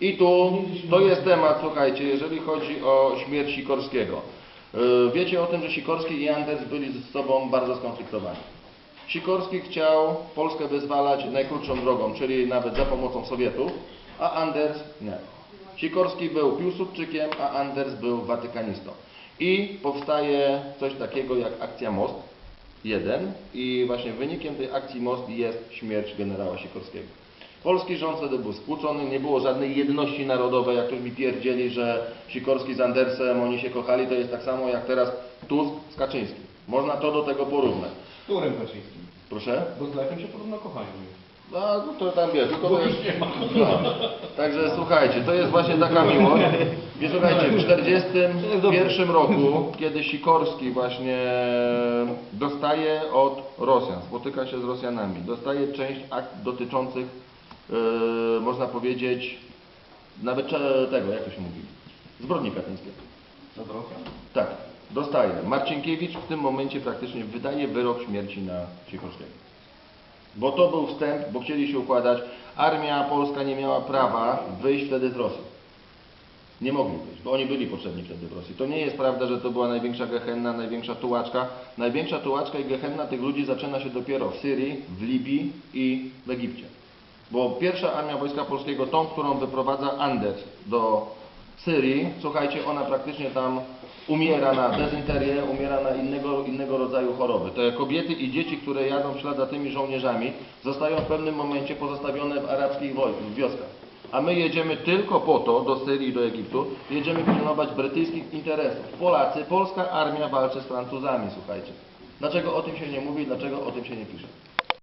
I tu to jest temat, słuchajcie, jeżeli chodzi o śmierć Sikorskiego. Yy, Wiecie o tym, że Sikorski i Anders byli ze sobą bardzo skonfliktowani. Sikorski chciał Polskę wyzwalać najkrótszą drogą, czyli nawet za pomocą Sowietów, a Anders nie. Sikorski był Piłsudczykiem, a Anders był watykanistą. I powstaje coś takiego jak akcja Most 1 i właśnie wynikiem tej akcji Most jest śmierć generała Sikorskiego. Polski rząd wtedy był skłócony, nie było żadnej jedności narodowej, jak ktoś mi pierdzieli, że Sikorski z Andersem, oni się kochali, to jest tak samo jak teraz Tusk z Kaczyńskim. Można to do tego porównać. Z którym Kaczyńskim? Proszę? Bo z Lechem się podobno kochają. A, no to tam wiesz, tylko to jest... No. Także słuchajcie, to jest właśnie taka miłość. I słuchajcie, w 1941 roku, kiedy Sikorski właśnie dostaje od Rosjan, spotyka się z Rosjanami, dostaje część akt dotyczących, e, można powiedzieć, nawet tego, jak to się mówi, zbrodni katyńskiej. Nad Rosją? Tak, dostaje. Marcinkiewicz w tym momencie praktycznie wydaje wyrok śmierci na Sikorskiego. Bo to był wstęp, bo chcieli się układać. Armia polska nie miała prawa wyjść wtedy z Rosji. Nie mogli wyjść, bo oni byli potrzebni wtedy w Rosji. To nie jest prawda, że to była największa gehenna, największa tułaczka. Największa tułaczka i gehenna tych ludzi zaczyna się dopiero w Syrii, w Libii i w Egipcie. Bo pierwsza armia Wojska Polskiego, tą, którą wyprowadza Anders do Syrii, słuchajcie, ona praktycznie tam umiera na dezynterię, umiera na innego, innego rodzaju choroby. Te kobiety i dzieci, które jadą w ślad za tymi żołnierzami, zostają w pewnym momencie pozostawione w arabskich wioskach. A my jedziemy tylko po to, do Syrii, do Egiptu, jedziemy pilnować brytyjskich interesów. Polacy, polska armia walczy z Francuzami, słuchajcie. Dlaczego o tym się nie mówi, dlaczego o tym się nie pisze?